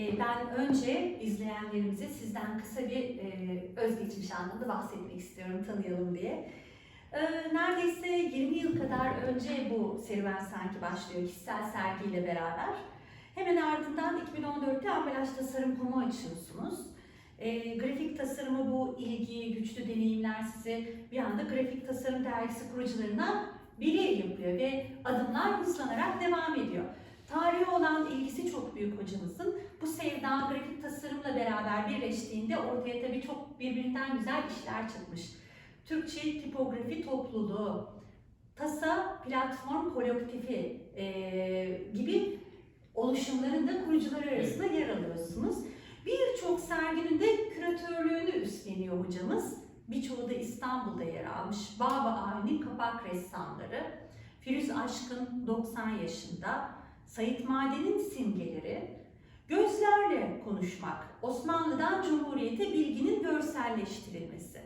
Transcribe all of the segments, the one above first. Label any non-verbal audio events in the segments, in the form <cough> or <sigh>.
e, ben önce izleyenlerimize sizden kısa bir e, özgeçmiş anlamda bahsetmek istiyorum, tanıyalım diye. E, neredeyse 20 yıl kadar önce bu serüven sanki başlıyor kişisel sergiyle beraber. Hemen ardından 2014'te ambalaj tasarım.com'u açıyorsunuz. E, grafik tasarımı bu ilgi, güçlü deneyimler sizi bir anda grafik tasarım dergisi kurucularına biri yapıyor ve adımlar hızlanarak devam ediyor. Tarihe olan ilgisi çok büyük hocamızın. Bu sevda grafik tasarımla beraber birleştiğinde ortaya tabii çok birbirinden güzel işler çıkmış. Türkçe tipografi topluluğu, TASA platform kolektifi e, gibi oluşumların da kurucuları arasında yer alıyorsunuz. Birçok serginin de küratörlüğünü üstleniyor hocamız. Birçoğu da İstanbul'da yer almış. Baba Avni kapak ressamları, Firuz Aşkın 90 yaşında, Sait Maden'in simgeleri, gözlerle konuşmak, Osmanlı'dan Cumhuriyete bilginin görselleştirilmesi.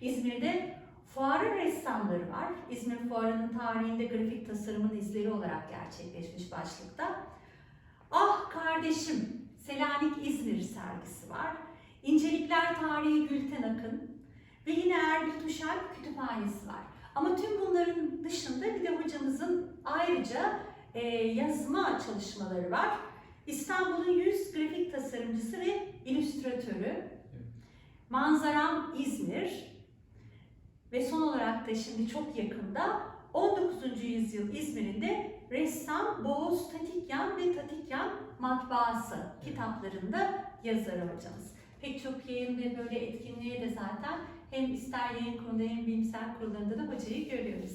İzmir'de fuarı ressamları var. İzmir Fuarı'nın tarihinde grafik tasarımın izleri olarak gerçekleşmiş başlıkta. Ah kardeşim, Selanik İzmir sergisi var. İncelikler Tarihi Gülten Akın ve yine Erbil Tuşalp Kütüphanesi var. Ama tüm bunların dışında bir de hocamızın ayrıca e, yazma çalışmaları var. İstanbul'un 100 grafik tasarımcısı ve illüstratörü. Manzaram İzmir. Ve son olarak da şimdi çok yakında 19. yüzyıl İzmir'inde ressam Boğuz Tatikyan ve Tatikyan matbaası kitaplarında yazarı hocamız. Pek çok yayın ve böyle etkinliğe de zaten hem ister yayın kurulunda hem bilimsel kurullarında da hocayı görüyoruz.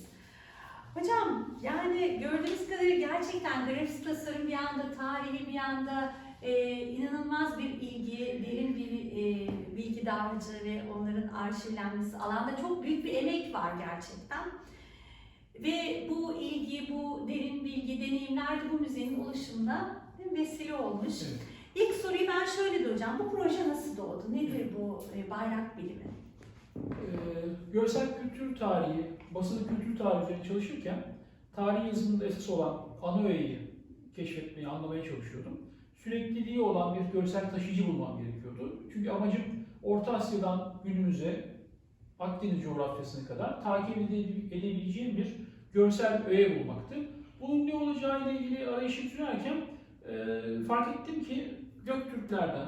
Hocam yani gördüğünüz kadarıyla gerçekten grafik tasarım bir yanda, tarihi bir yanda e, inanılmaz bir ilgi, derin bir e, bilgi dağarcığı ve onların arşivlenmesi alanda çok büyük bir emek var gerçekten. Ve bu ilgi, bu derin bilgi, deneyimler de bu müzenin oluşumuna vesile olmuş. Evet. İlk soruyu ben şöyle de hocam, bu proje nasıl doğdu? Nedir bu e, bayrak bilimi? Ee, görsel kültür tarihi, basılı kültür tarihi çalışırken tarih yazımında esas olan ana öğeyi keşfetmeye, anlamaya çalışıyordum. Sürekliliği olan bir görsel taşıyıcı bulmam gerekiyordu. Çünkü amacım Orta Asya'dan günümüze, Akdeniz coğrafyasına kadar takip ede- edebileceğim bir görsel öğe bulmaktı. Bunun ne olacağıyla ilgili arayışı sürerken e, fark ettim ki Göktürklerden,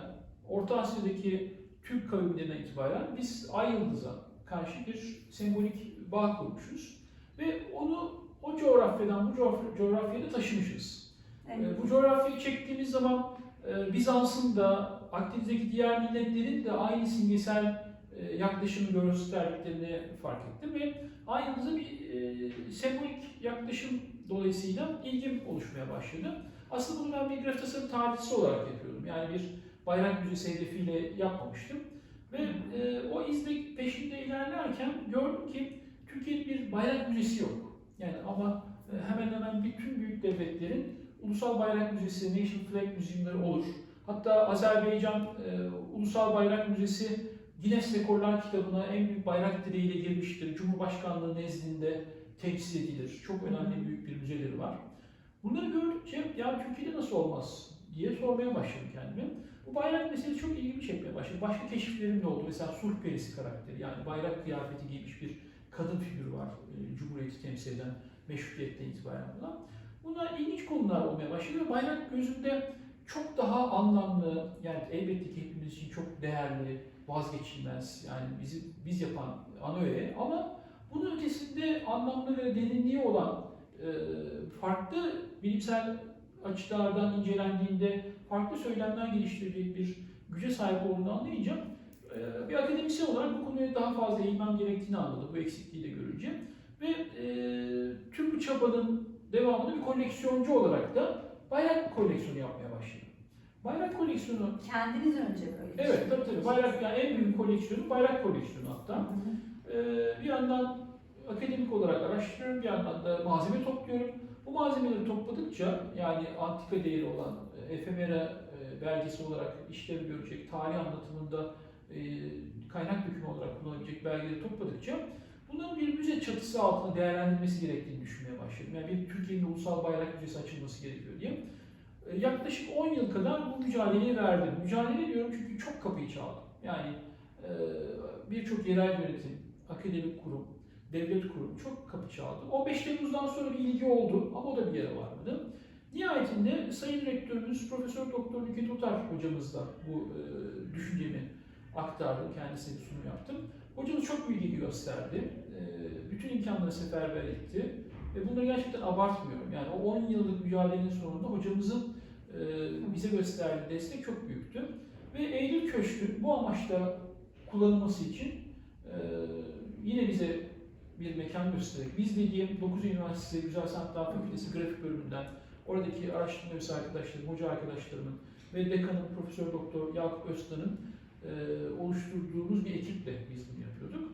Orta Asya'daki Türk kavimlerinden itibaren biz Ay Yıldız'a karşı bir sembolik bağ kurmuşuz. Ve onu o coğrafyadan bu coğraf- coğrafyaya taşımışız. Evet. Ee, Bu coğrafyayı çektiğimiz zaman e, Bizans'ın da Akdeniz'deki diğer milletlerin de aynı simgesel e, yaklaşımı gösterdiklerini fark ettim ve aynı bir e, sembolik yaklaşım dolayısıyla ilgim oluşmaya başladı. Aslında bunu ben bir grafik tasarım tarihçisi olarak yapıyordum. Yani bir bayrak müzesi hedefiyle yapmamıştım. Ve e, o izle peşinde ilerlerken gördüm ki Türkiye'nin bir bayrak müzesi yok. Yani ama e, hemen hemen bütün büyük devletlerin Ulusal Bayrak Müzesi, Nation Flag Museum'ları olur. Hatta Azerbaycan e, Ulusal Bayrak Müzesi Guinness Rekorlar kitabına en büyük bayrak direğiyle girmiştir. Cumhurbaşkanlığı nezdinde temsil edilir. Çok önemli büyük bir müzeleri var. Bunları gördükçe ya Türkiye'de nasıl olmaz diye sormaya başladım kendime. Bu bayrak meselesi çok ilgimi çekmeye başladı. Başka keşiflerim de oldu. Mesela Sulh Perisi karakteri yani bayrak kıyafeti giymiş bir kadın figürü var. E, Cumhuriyeti temsil eden meşrutiyetten itibaren buna. Bunlar ilginç konular olmaya başladı bayrak gözümde çok daha anlamlı, yani elbette ki hepimiz için çok değerli, vazgeçilmez, yani bizi biz yapan ana öğe ama bunun ötesinde anlamlı ve derinliği olan e, farklı bilimsel açılardan incelendiğinde farklı söylemler geliştirecek bir güce sahip olduğunu anlayınca e, bir akademisyen olarak bu konuya daha fazla eğilmem gerektiğini anladım bu eksikliği de görünce. Ve e, tüm bu çabanın devamında bir koleksiyoncu olarak da bayrak koleksiyonu yapmaya başladım. Bayrak koleksiyonu, Kendiniz önce bir evet tabii tabii bayrak yani en büyük koleksiyonu bayrak koleksiyonu Hı hatta. hı. Ee, bir yandan akademik olarak araştırıyorum, bir yandan da malzeme topluyorum. Bu malzemeleri topladıkça yani antika değeri olan efemera e, belgesi olarak işlevi görecek, tarih anlatımında e, kaynak dökümü olarak kullanabilecek belgeleri topladıkça bunların bir müze çatısı altında değerlendirilmesi gerektiğini düşünmeye başladım. Yani bir Türkiye'nin ulusal bayrak müzesi açılması gerekiyor diye. E, yaklaşık 10 yıl kadar bu mücadeleyi verdim. Mücadele diyorum çünkü çok kapıyı çaldım. Yani birçok yerel yönetim, akademik kurum, devlet kurum çok kapı çaldı. 15 Temmuz'dan sonra bir ilgi oldu ama o da bir yere varmadı. Nihayetinde Sayın Rektörümüz Profesör Doktor Nükhet Otar hocamızla bu e, düşüncemi aktardım, kendisine bir sunum yaptım. Hocamız çok bilgi gösterdi, e, bütün imkanları seferber etti ve bunları gerçekten abartmıyorum. Yani o 10 yıllık mücadelenin sonunda hocamızın e, bize gösterdiği destek çok büyüktü. Ve Eylül Köşkü bu amaçla kullanılması için e, yine bize bir mekan göstererek, biz dediğim 9 Üniversitesi Güzel Sanatlar Fakültesi Grafik Bölümünden oradaki araştırma üyesi arkadaşlarım, hoca arkadaşlarımın ve dekanım Profesör Doktor Yakup Öztan'ın e, oluşturduğumuz bir ekiple biz bunu yapıyorduk.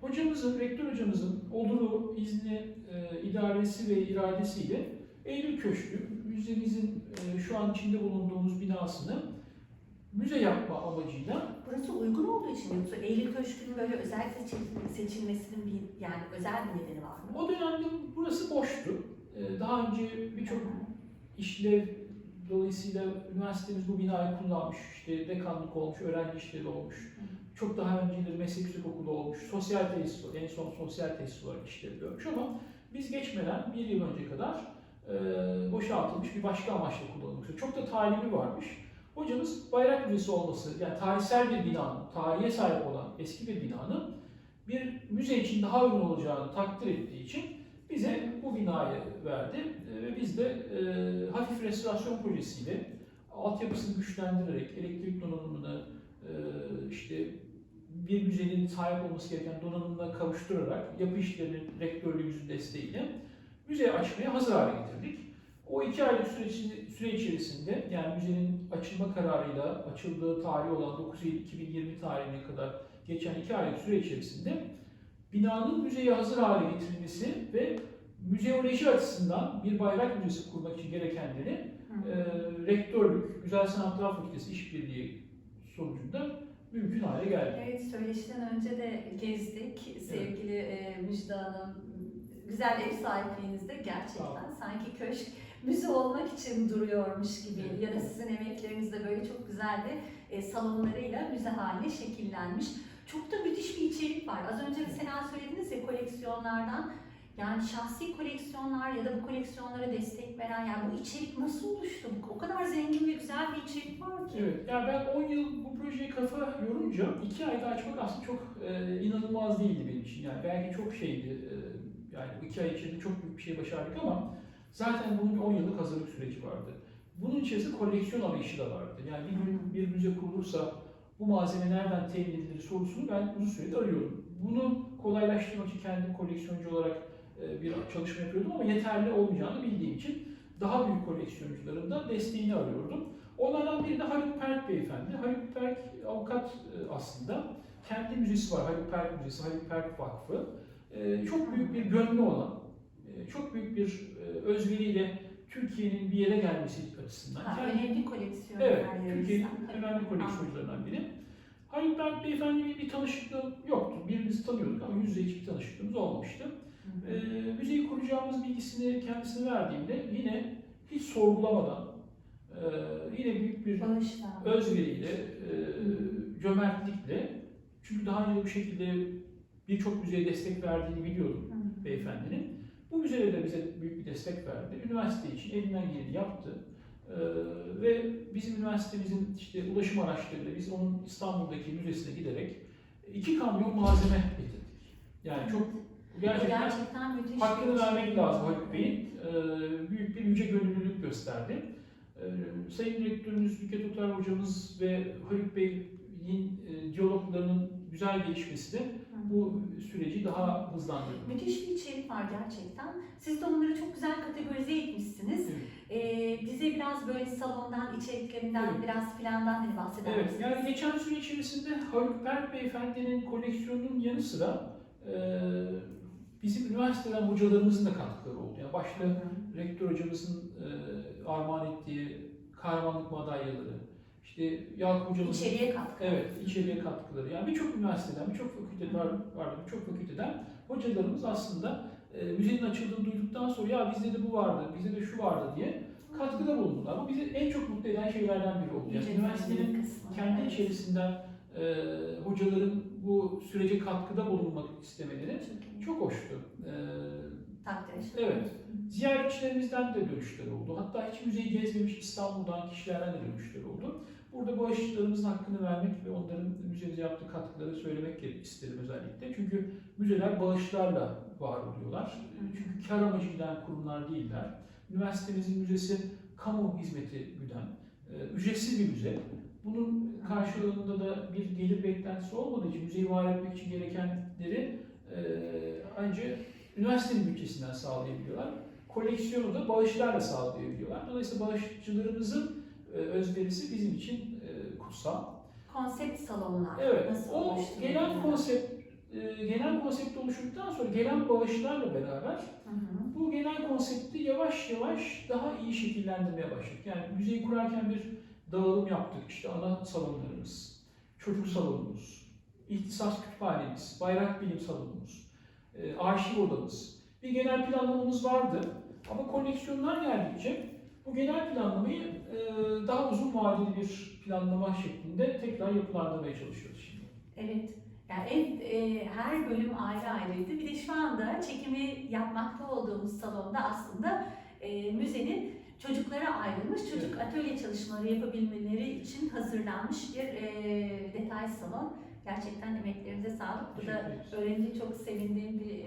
Hocamızın, rektör hocamızın oluru, izni, e, idaresi ve iradesiyle Eylül Köşkü, müzemizin e, şu an içinde bulunduğumuz binasını müze yapma amacıyla Burası uygun olduğu için yoksa Eylül Köşkü'nün böyle özel seçil- seçilmesinin bir yani özel bir nedeni var mı? o dönemde burası boştu. E, daha önce birçok işlev dolayısıyla üniversitemiz bu binayı kullanmış. İşte dekanlık olmuş, öğrenci işleri olmuş. Çok daha önceleri meslek yüksek okulu olmuş. Sosyal tesis, en son sosyal tesis olarak işlevi görmüş ama biz geçmeden bir yıl önce kadar e, boşaltılmış bir başka amaçla kullanılmış. Çok da talibi varmış. Hocamız bayrak müzesi olması, yani tarihsel bir binanın, tarihe sahip olan eski bir binanın bir müze için daha uygun olacağını takdir ettiği için bize bu binayı verdi E, ve biz de e, hafif restorasyon projesiyle altyapısını güçlendirerek, elektrik donanımını e, işte bir müzenin sahip olması gereken donanımına kavuşturarak yapı işlerinin rektörlüğümüzün desteğiyle müzeyi açmaya hazır hale getirdik. O iki aylık süre, içinde- süre içerisinde yani müzenin açılma kararıyla açıldığı tarih olan 9 Eylül 2020 tarihine kadar geçen iki aylık süre içerisinde binanın müzeye hazır hale getirilmesi ve müzeoloji açısından bir bayrak müzesi kurmak için gerekenleri e, rektörlük, Güzel Sanatlar Fakültesi işbirliği sonucunda mümkün hale geldi. Evet, söyleşiden önce de gezdik. Sevgili e, Müjde Hanım, güzel ev sahipliğinizde gerçekten sanki köşk müze olmak için duruyormuş gibi Evet. ya da sizin emeklerinizde böyle çok güzel de e, salonlarıyla müze haline şekillenmiş. Çok da müthiş bir içerik var. Az önce mesela söylediniz ya koleksiyonlardan. Yani şahsi koleksiyonlar ya da bu koleksiyonlara destek veren yani bu içerik nasıl oluştu? O kadar zengin ve güzel bir içerik var ki. Evet, yani ben 10 yıl bu projeye kafa yorunca 2 ayda açmak aslında çok e, inanılmaz değildi benim için. Yani belki çok şeydi, e, yani bu 2 ay içinde çok büyük bir şey başardık ama zaten bunun bir 10 yıllık hazırlık süreci vardı. Bunun içerisinde koleksiyon arayışı da vardı. Yani bir bir müze kurulursa bu malzeme nereden temin edilir sorusunu ben uzun süredir arıyordum. Bunu kolaylaştırmak için kendim koleksiyoncu olarak e, bir çalışma yapıyordum ama yeterli olmayacağını bildiğim için daha büyük koleksiyoncuların da desteğini arıyordum. Onlardan biri de Haluk Perk Beyefendi. Haluk Perk avukat e, aslında. Kendi müzesi var, Haluk Perk Müzesi, Haluk Perk Vakfı. E, Çok büyük bir gönlü olan, e, çok büyük bir e, özveriyle Türkiye'nin bir yere gelmesi açısından. Ha, önemli koleksiyon Evet. Türkiye'nin önemli koleksiyoncularından biri. Haluk Berk Beyefendi'yle bir tanışıklığım yoktu. Birbirimizi tanıyorduk ama yüz yüze hiçbir tanışıklığımız olmamıştı. E, hı. müzeyi kuracağımız bilgisini kendisine verdiğimde yine hiç sorgulamadan e, yine büyük bir Bağışlar. özveriyle, e, cömertlikle çünkü daha önce bu şekilde birçok müzeye destek verdiğini biliyordum hı. beyefendinin. Bu müzede de bize büyük bir destek verdi. Üniversite için elinden geleni yaptı. Ee, ve bizim üniversitemizin işte ulaşım araçlarıyla biz onun İstanbul'daki müzesine giderek iki kamyon malzeme getirdik. Yani çok gerçekten gerçekten hakkını vermek lazım Haluk Bey'in. Ee, büyük bir yüce gönüllülük gösterdi. Ee, Sayın Rektörümüz Nükhet Otar Hocamız ve Haluk Bey'in e, diyaloglarının güzel gelişmesi de bu süreci daha hızlandırdı. Müthiş bir içerik var gerçekten. Siz de onları çok güzel kategorize etmişsiniz. Evet. Ee, bize biraz böyle salondan, içeriklerinden, Evet. biraz filandan hani bahseder Evet, misiniz? yani geçen süre içerisinde Haluk Berk Beyefendi'nin koleksiyonunun yanı sıra e, bizim üniversiteden hocalarımızın da katkıları oldu. Yani başta hı. rektör hocamızın e, armağan ettiği kahramanlık madalyaları, işte Yakup hocamızın İçeriye katkı. Evet, içeriye katkıları. Yani birçok üniversiteden, birçok fakülte var, vardı, birçok fakülteden hocalarımız aslında e, müzenin açıldığını duyduktan sonra ya bizde de bu vardı, bizde de şu vardı diye katkıda bulundular. Bu bizi en çok mutlu eden şeylerden biri oldu. Yani üniversitenin kısmı. kendi Evet. içerisinden e, hocaların bu sürece katkıda bulunmak istemeleri Çok çok hoştu. E, Takdir. Evet. ziyaretçilerimizden de dönüşler oldu. Hatta hiç müzeyi gezmemiş İstanbul'dan kişilerden de dönüşler oldu. Burada bağışçılarımızın hakkını vermek ve onların müzemize yaptığı katkıları söylemek isterim özellikle. Çünkü müzeler bağışlarla var oluyorlar. Çünkü kar amacı giden kurumlar değiller. Üniversitemizin müzesi kamu hizmeti güden, e, ücretsiz bir müze. Bunun karşılığında da bir gelir beklentisi olmadığı için müzeyi var etmek için gerekenleri e, ancak üniversitenin bütçesinden sağlayabiliyorlar. Koleksiyonu da bağışlarla sağlayabiliyorlar. Dolayısıyla bağışçılarımızın özverisi bizim için e, kutsal. Konsept salonlar Evet, nasıl o genel konsept e, genel konsept oluştuktan sonra gelen bağışlarla beraber Hı hı. bu genel konsepti yavaş yavaş daha iyi şekillendirmeye başladık. Yani müzeyi kurarken bir dağılım yaptık. İşte ana salonlarımız, çocuk salonumuz, ihtisas kütüphanemiz, bayrak bilim salonumuz, e, arşiv odamız. Bir genel planlamamız vardı. Ama koleksiyonlar geldikçe bu genel planlamayı e, daha uzun vadeli bir planlama şeklinde tekrar yapılandırmaya çalışıyoruz şimdi. Evet. Yani en, e, her bölüm ayrı ayrıydı. Bir de şu anda çekimi yapmakta olduğumuz salonda aslında e, müzenin çocuklara ayrılmış çocuk atölye çalışmaları yapabilmeleri için hazırlanmış bir e, detay salon. Gerçekten emeklerinize sağlık. Bu da öğrenince çok sevindiğim bir Evet,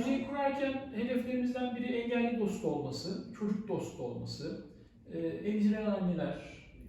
Müzeyi kurarken hedeflerimizden biri engelli dostu olması, çocuk dostu olması, e, emziren anneler,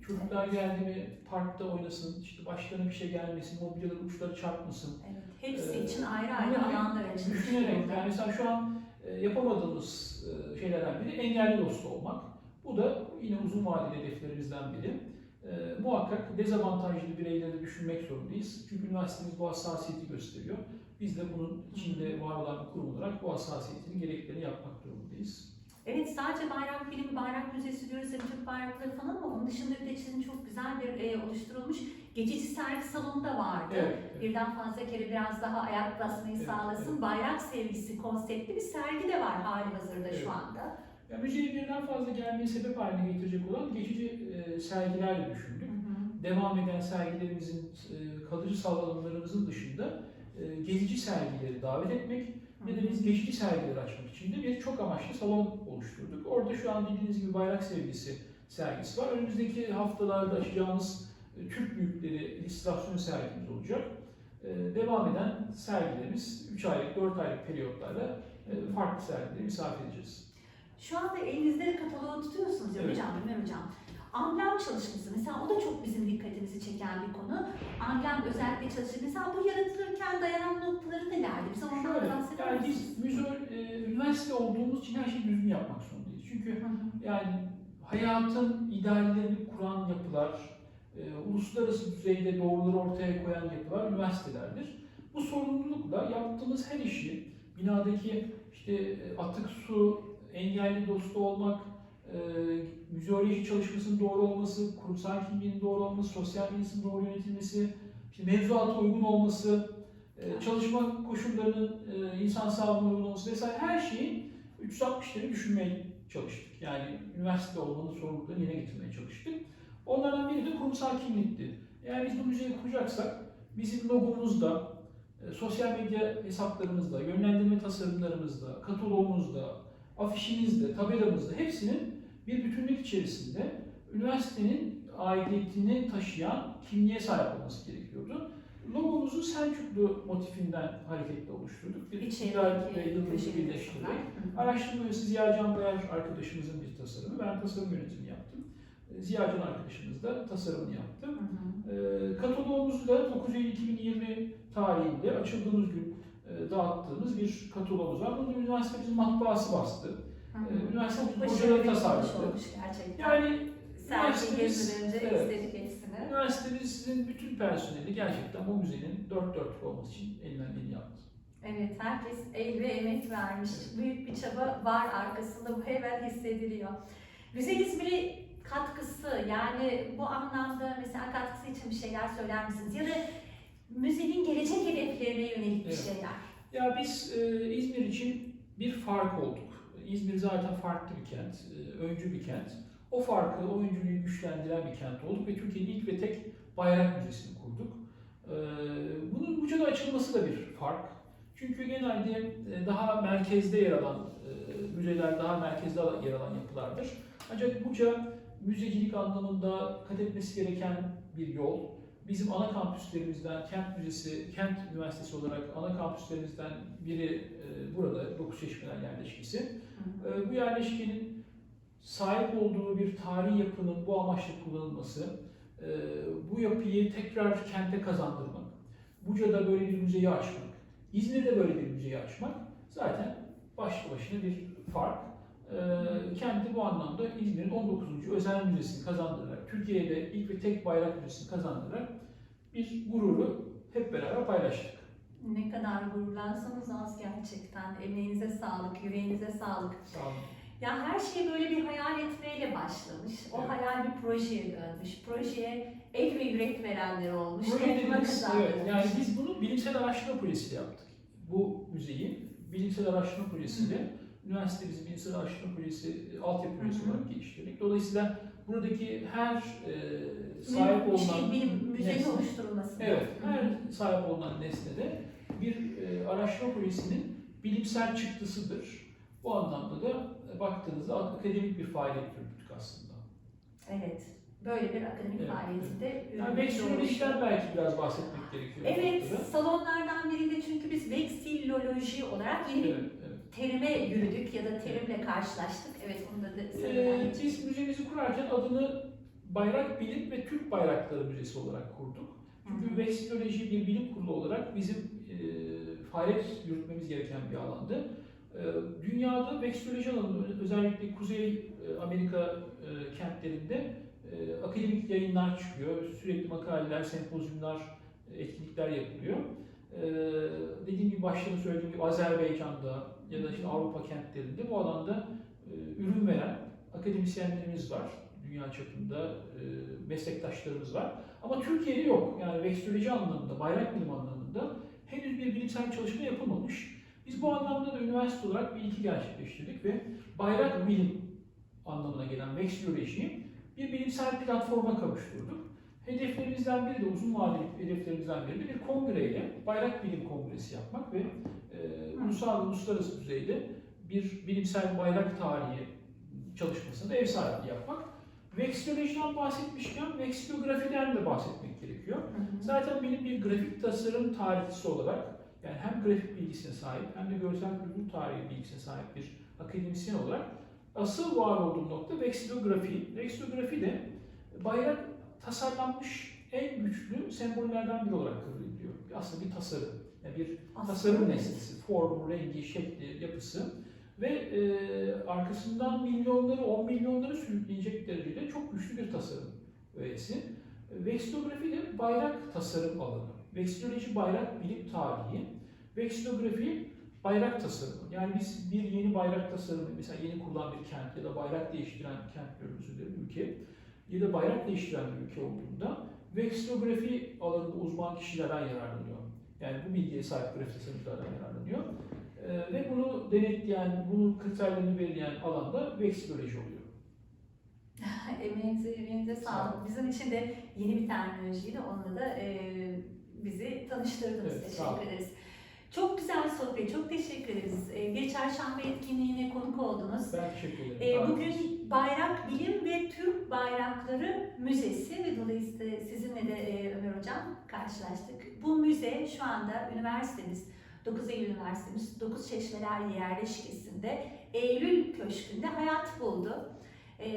çocuklar geldi mi parkta oynasın, işte başlarına bir şey gelmesin, mobilyaların uçları çarpmasın. Evet, hepsi Ee, için ayrı ayrı alanlar açılmış. Düşünerek, yani mesela şu an e, yapamadığımız e, şeylerden biri engelli dostu olmak. Bu da yine uzun vadeli hedeflerimizden biri. E, muhakkak dezavantajlı bireyleri düşünmek zorundayız. Çünkü üniversitemiz bu hassasiyeti gösteriyor. Biz de bunun içinde var olan bir kurum olarak bu hassasiyetinin gereklerini yapmak durumundayız. Evet sadece bayrak filmi, bayrak müzesi diyoruz, hani Türk bayrakları falan ama onun dışında bir de sizin çok güzel bir e, oluşturulmuş geçici sergi salonu da vardı. Evet, evet. Birden fazla kere biraz daha ayak basmayı Evet, sağlasın. evet. Bayrak sevgisi konseptli bir sergi de var hali hazırda Evet. şu anda. Ya, müzeyi birden fazla gelmeye sebep haline getirecek olan geçici e, sergilerle Hı düşündük. hı. devam eden sergilerimizin, e, kalıcı salonlarımızın dışında gezici sergileri davet etmek ve de biz geçici sergileri açmak için de bir çok amaçlı salon oluşturduk. Orada şu an bildiğiniz gibi bayrak sevgisi sergisi var. Önümüzdeki haftalarda açacağımız e, Türk büyükleri illüstrasyon sergimiz olacak. E, Devam eden sergilerimiz 3 aylık, 4 aylık periyotlarla e, farklı sergileri misafir edeceğiz. Şu anda elinizde de kataloğu tutuyorsunuz ya Evet. hocam, Ömer hocam. Amblem çalışması mesela o da çok bizim dikkatimizi çeken bir konu. Amblem özellikle çalışır. Mesela bu yaratılırken dayanan noktaları nelerdi? Bize ondan Şöyle, bahseder yani biz müze, e, üniversite olduğumuz için her şeyi düzgün yapmak zorundayız. Çünkü. Yani hayatın ideallerini kuran yapılar, e, uluslararası düzeyde doğruları ortaya koyan yapılar üniversitelerdir. Bu sorumlulukla yaptığımız her işi, binadaki işte e, atık su, engelli dostu olmak, e, müzeoloji çalışmasının doğru olması, kurumsal kimliğinin doğru olması, sosyal bilinçin doğru yönetilmesi, işte mevzuata uygun olması, e, çalışma koşullarının e, insan sağlığına uygun olması vesaire her şeyin 360'ları düşünmeye çalıştık. Yani üniversite olmanın sorumluluklarını yerine getirmeye çalıştık. Onlardan biri de kurumsal kimlikti. Eğer biz bu müzeyi kuracaksak bizim logomuzda, e, sosyal medya hesaplarımızda, yönlendirme tasarımlarımızda, kataloğumuzda, afişimizde, tabelamızda hepsinin bir bütünlük içerisinde üniversitenin aidiyetini taşıyan kimliğe sahip olması gerekiyordu. Logomuzu Selçuklu motifinden hareketle oluşturduk. Bir ve yıldızı birleştirerek. Araştırma üyesi Ziya Can Bayar arkadaşımızın bir tasarımı. Ben tasarım yönetimini yaptım. E, Ziya Can arkadaşımız da tasarımını yaptı. E, kataloğumuzu da 9 Eylül 2020 tarihinde açıldığımız gün e, dağıttığımız bir kataloğumuz var. Bunu üniversitemizin matbaası bastı. E, üniversitemizin hocaları tasarladı. olmuş gerçekten. Yani Sergi gezdirince evet. izledik hepsini. üniversitemizin bütün personeli gerçekten bu müzenin dört dörtlük olması için elinden geleni yaptı. Evet, herkes el ve emek vermiş. Büyük bir çaba var arkasında, bu hemen hissediliyor. Müze İzmir'e katkısı, yani bu anlamda mesela katkısı için bir şeyler söyler misiniz? Ya da müzenin gelecek hedeflerine yönelik bir Evet. şeyler. Ya biz e, İzmir için bir fark olduk. İzmir zaten farklı bir kent, e, öncü bir kent. O farkı, o öncülüğü güçlendiren bir kent olduk ve Türkiye'nin ilk ve tek bayrak müzesini kurduk. E, Bunun Buca'da açılması da bir fark. Çünkü genelde e, daha merkezde yer alan müzeler, daha merkezde yer alan yapılardır. Ancak Buca müzecilik anlamında kat etmesi gereken bir yol. Bizim ana kampüslerimizden, Kent Müzesi, Kent Üniversitesi olarak ana kampüslerimizden biri e, burada, Dokuz Çeşmeler yerleşkesi. E, bu yerleşkenin sahip olduğu bir tarihi yapının bu amaçla kullanılması, e, bu yapıyı tekrar kente kazandırmak, Buca'da böyle bir müzeyi açmak, İzmir'de böyle bir müzeyi açmak zaten başlı başına bir fark. E, kenti bu anlamda İzmir'in 19. özel müzesini kazandırarak, Türkiye'de ilk ve tek bayrak müzesini kazandırarak bir gururu hep beraber paylaştık. Ne kadar gururlansanız az gerçekten. Emeğinize sağlık, yüreğinize sağlık. Sağ olun. Ya her şey böyle bir hayal etmeyle başlamış. O Evet. hayal bir projeye dönmüş. Projeye el ve yürek verenler olmuş. Proje dediğimiz, evet, yani biz bunu bilimsel araştırma projesiyle yaptık. Bu müzeyi bilimsel araştırma projesiyle, üniversitemizin bilimsel araştırma projesi, altyapı projesi olarak geliştirdik. Dolayısıyla buradaki her e, sahip Bir şey, olunan bir müzenin oluşturulması. Evet, her sahip olunan nesnede bir e, araştırma projesinin bilimsel çıktısıdır. Bu anlamda da e, baktığınızda akademik bir faaliyet yürüttük aslında. Evet. Böyle bir akademik Evet, faaliyetinde Yani ürün veksillolojiden belki biraz bahsetmek gerekiyor. Evet, salonlardan birinde çünkü biz veksiloloji olarak yeni Evet, evet. Terime yürüdük ya da terimle karşılaştık. Evet, onu da Ee, biz müzemizi kurarken adını Bayrak Bilim ve Türk Bayrakları Müzesi olarak kurduk. Çünkü veksiloloji bir bilim kurulu olarak bizim e, faaliyet yürütmemiz gereken bir alandı. E, dünyada veksiloloji alanında özellikle Kuzey e, Amerika e, kentlerinde e, akademik yayınlar çıkıyor. Sürekli makaleler, sempozyumlar, e, etkinlikler yapılıyor. E, dediğim gibi başta söylediğim gibi Azerbaycan'da ya da işte Avrupa kentlerinde bu alanda e, ürün veren akademisyenlerimiz var. Dünya çapında e, meslektaşlarımız var. Ama Türkiye'de yok. Yani veksiloloji anlamında, bayrak bilim anlamında henüz bir bilimsel çalışma yapılmamış. Biz bu anlamda da üniversite olarak bir ilki gerçekleştirdik ve bayrak bilim anlamına gelen veksilolojiyi bir bilimsel platforma kavuşturduk. Hedeflerimizden biri de uzun vadeli hedeflerimizden biri de bir kongreyle bayrak bilim kongresi yapmak ve e, ulusal ve uluslararası düzeyde bir bilimsel bayrak tarihi çalışmasında ev sahipliği yapmak. Veksilolojiden bahsetmişken veksilografiden de bahsetmek gerekiyor. Zaten benim bir grafik tasarım tarihçisi olarak yani hem grafik bilgisine sahip hem de görsel ürün tarihi bilgisine sahip bir akademisyen olarak asıl var olduğum nokta veksilografi. Veksilografi de bayrak tasarlanmış en güçlü sembollerden biri olarak kabul ediliyor. Aslında bir tasarım, yani bir Aslında tasarım nesnesi, formu, rengi, şekli, yapısı ve e, arkasından milyonları, on milyonları sürükleyecek derecede çok güçlü bir tasarım öğesi. Veksilografi de bayrak tasarım alanı. Veksiloloji bayrak bilim tarihi. Veksilografi bayrak tasarımı. Yani biz bir yeni bayrak tasarımı, mesela yeni kurulan bir kent ya da bayrak değiştiren kent özür dilerim, ülke ya da bayrak değiştiren bir ülke olduğunda veksilografi alanında uzman kişilerden yararlanıyor. Yani bu bilgiye sahip grafik tasarımcılardan yararlanıyor. Ee, ve bunu denetleyen, bunun kriterlerini belirleyen alanda veksiloloji oluyor. <laughs> Emeğinize, yüreğinize Sağ sağlık. Bizim için de yeni bir terminolojiydi. Onunla da e, bizi tanıştırdınız. Evet, sağ teşekkür ederiz. Çok güzel sohbet, çok teşekkür ederiz. E, bir çarşamba etkinliğine konuk oldunuz. Ben teşekkür ederim. E, bugün Bayrak Bilim ve Türk Bayrakları Müzesi ve dolayısıyla sizinle de e, Ömer Hocam karşılaştık. Bu müze şu anda üniversitemiz, 9 Eylül Üniversitemiz 9 Çeşmeler yerleşkesinde Eylül Köşkü'nde hayat buldu. E,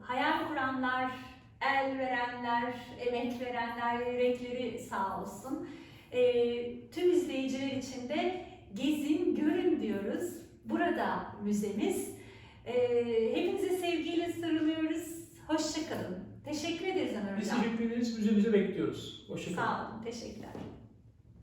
hayal kuranlar, el verenler, emek verenler, yürekleri sağ olsun. E, tüm izleyiciler için de gezin, görün diyoruz. Burada müzemiz. Ee, hepinize sevgiyle sarılıyoruz. Hoşçakalın. Teşekkür ederiz Ömer Biz Hocam. teşekkür ederiz. Müzemize bekliyoruz. Hoşçakalın. Sağ olun. Teşekkürler.